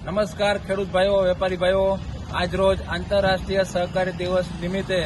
નમસ્કાર, ખેડૂત ભાઈઓ, વેપારી ભાઈઓ. આજરોજ આંતરરાષ્ટ્રીય સહકારી દિવસ નિમિત્તે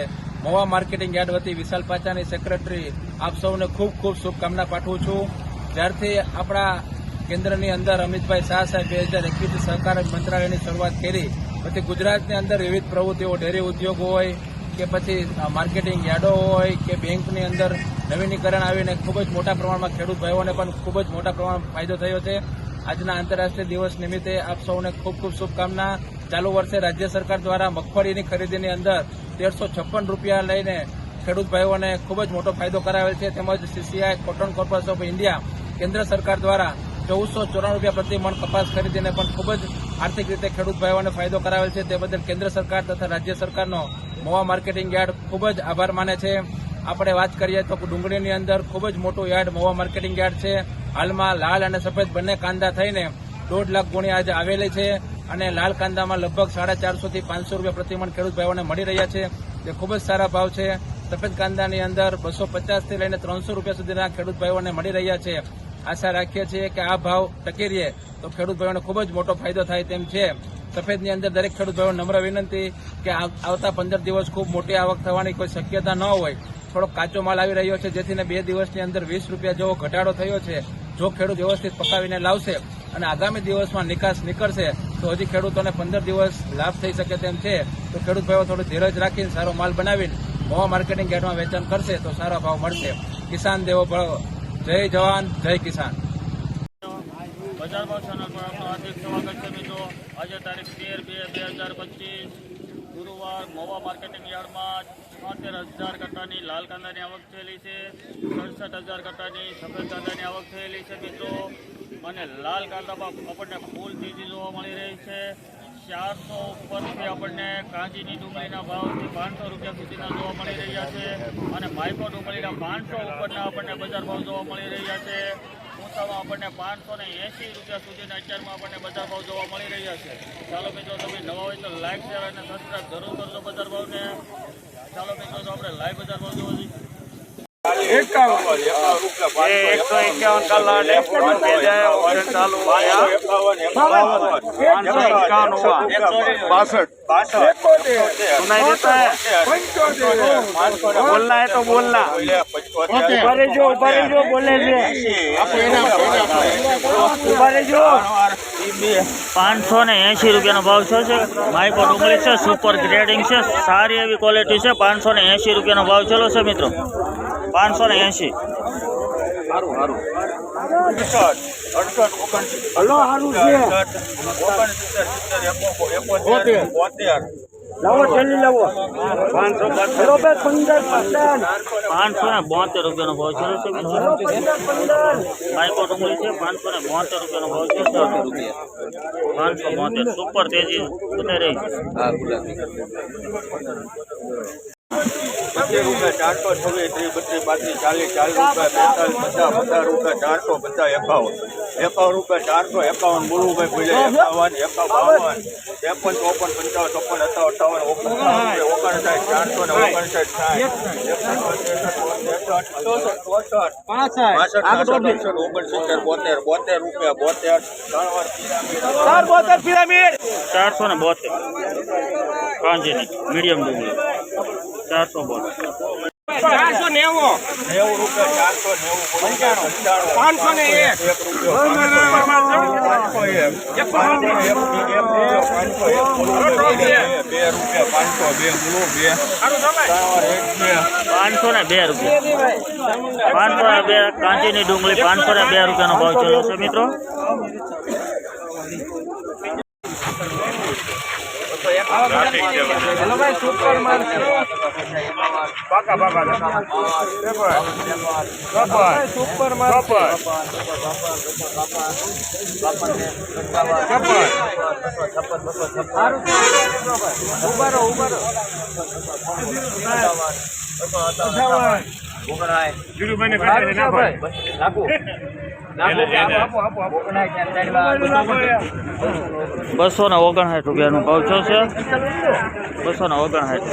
મવા માર્કેટિંગ યાર્ડ વતી વિશાલ પાચાની સેક્રેટરી આપ સૌને ખૂબ ખૂબ શુભકામના પાઠવું છું. જ્યારથી આપણા કેન્દ્રની અંદર અમિતભાઈ શાહ સાહેબ બે હજાર એકવીસ સહકાર મંત્રાલયની શરૂઆત કરી, પછી ગુજરાતની અંદર વિવિધ પ્રવૃત્તિઓ, ડેરી ઉદ્યોગ હોય કે પછી માર્કેટિંગ યાર્ડો હોય કે બેંકની અંદર નવીનીકરણ આવીને ખૂબ જ મોટા પ્રમાણમાં ખેડૂત ભાઈઓને પણ ખૂબ જ મોટા પ્રમાણમાં ફાયદો થયો છે. આજના આંતરરાષ્ટ્રીય દિવસ નિમિત્તે આપ સૌને ખૂબ ખૂબ શુભકામના. ચાલુ વર્ષે રાજ્ય સરકાર દ્વારા મગફળીની ખરીદીની અંદર તેરસો છપ્પન રૂપિયા લઈને ખેડૂત ભાઈઓને ખૂબ જ મોટો ફાયદો કરાવેલ છે. તેમજ CCI cotton corporation of India કેન્દ્ર સરકાર દ્વારા ચૌદસો ચોરાણું રૂપિયા પ્રતિ મણ કપાસ ખરીદીને પણ ખૂબ જ આર્થિક રીતે ખેડૂત ભાઈઓને ફાયદો કરાવેલ છે. તે બદલ કેન્દ્ર સરકાર તથા રાજ્ય સરકારનો મોવા માર્કેટિંગ યાર્ડ ખૂબ જ આભાર માને છે. આપણે વાત કરીએ તો ડુંગળીની અંદર ખૂબ જ મોટું યાર્ડ, મોવા માર્કેટિંગ યાર્ડ છે. હાલમાં લાલ અને સફેદ બંને કાંદા થઈને દોઢ લાખ ગુણી આજે આવેલી છે અને લાલ કાંદામાં લગભગ સાડા ચારસો થી પાંચસો રૂપિયા પ્રતિમણ ખેડૂત ભાઈઓને મળી રહ્યા છે. જે ખૂબ જ સારા ભાવ છે. સફેદ કાંદાની અંદર બસો પચાસથી લઈને ત્રણસો રૂપિયા સુધીના ખેડૂત ભાઈઓને મળી રહ્યા છે. આશા રાખીએ છીએ કે આ ભાવ ટકી રહે તો ખેડૂત ભાઈઓને ખૂબ જ મોટો ફાયદો થાય તેમ છે. સફેદની અંદર દરેક ખેડૂત ભાઈઓ નમ્ર વિનંતી કે આવતા પંદર દિવસ ખૂબ મોટી આવક થવાની કોઈ શક્યતા ન હોય. થોડોક કાચો માલ આવી રહ્યો છે, જેથી બે દિવસની અંદર વીસ રૂપિયા જેવો ઘટાડો થયો છે, જો ખેડૂત વ્યવસ્થિત પકાવીને લાવશે અને આગામી દિવસમાં નિકાસ નીકળશે, તો હજી ખેડૂતોને પંદર દિવસ લાભ થઈ શકે તેમ છે. તો ખેડૂત ભાઈઓ થોડું ધીરજ રાખીને સારો માલ બનાવીને મોવા માર્કેટિંગ યાર્ડમાં વેચાણ કરશે, તો સારો ભાવ મળશે. કિસાન દેવો ભળો. જય જવાન, જય કિસાન. બજાર ભાવ ચેનલ પર આપનું હાર્દિક સ્વાગત છે મિત્રો. આજે તારીખ તેર બે બે હજાર પચીસ. ગુરુવાર મોવા માર્કેટિંગ યાર્ડમાં છોતેર હજાર કટ્ટાની લાલ કાંદાની આવક થયેલી છે. સડસઠ હજાર કટ્ટાની સફેદ કાંદાની આવક થયેલી છે મિત્રો. અને લાલ કાંદામાં આપણને ફૂલ તેજી જોવા મળી રહી છે. ચારસો ઉપરથી આપણને કાંજીની ડુંગળીના ભાવથી પાંચસો રૂપિયા સુધીના જોવા મળી રહ્યા છે. અને માઇકો ડુંગળીના પાંચસો ઉપરના આપણને બજાર ભાવ જોવા મળી રહ્યા છે. ઊંચામાં આપણને પાંચસો ને એંસી રૂપિયા સુધીના અત્યારમાં આપણને બજાર ભાવ જોવા મળી રહ્યા છે. ચાલો મિત્રો, તમે નવા હોય તો લાઈક શેર અને સબસ્ક્રાઈબ જરૂર કરજો બજાર ભાવને. ચાલો મિત્રો, તો આપણે લાઈવ બજાર ભાવ જોવા सुनाई देता है बोलना है तो बोलना ऊपर जो ऊपर जो बोले છે ऊपर जो પાંચસો ને એંસી રૂપિયાનો ભાવ છે છે માઇકો ડુંગળી છે સુપર ગ્રેડિંગ છે સારી એવી ક્વોલિટી છે પાંચસો ને એંસી રૂપિયાનો ભાવ ચલો છે મિત્રો પાંચસો ને એંસી સારું સારું પાંચસો ને બોતેર રૂપિયાનો ભાવ છે. માઇકો ડુંગળી છે પાંચસો ને બોતેર રૂપિયાનો ભાવ છે. પાંચસો બોતેર. સુપર તેજી. બતાવી રહી પચીસ રૂપિયા ચારસો છવ્વીસ ત્રીસ બત્રીસ પાંત્રીસ ચાલીસ ચાલીસ રૂપિયા બેતાલીસ પચાસ પચાસ રૂપિયા ચારસો પચાસ એકાવન એકાવન રૂપિયા ચારસો એકાવન બોલવું ભાઈ બોલે એકાવન એકાવન ત્રેપન ચોપન પંચાવન ચોપન સત્તાવન અઠાવન ઓગણસાઠ ચારસો ને ઓગણસાઠ સાઠ ઓગણસિત્તેર બોતેર. બોતેર રૂપિયા બોતેર ત્રણ ચારસો ને બોતેર કાંજીની મીડિયમ ડુંગળી. ચારસો બોતેર ચારસો નેવું. નેવું રૂપિયા ચારસો નેવું પાંચસો ને એક. પાંચસો ને બે રૂપિયા. પાંચસો ને બે કાંચીની ડુંગળી પાંચસો ને બે રૂપિયાનો ભાવ ચલો છે મિત્રો? હેલો ભાઈ સુપર માર્કેટ પાકા પાકા સુપર ઉભારો ઉભારો બસો ને ઓગણસાઠ રૂપિયાનો ભાવ છો છે બસો ને ઓગણસાઠ.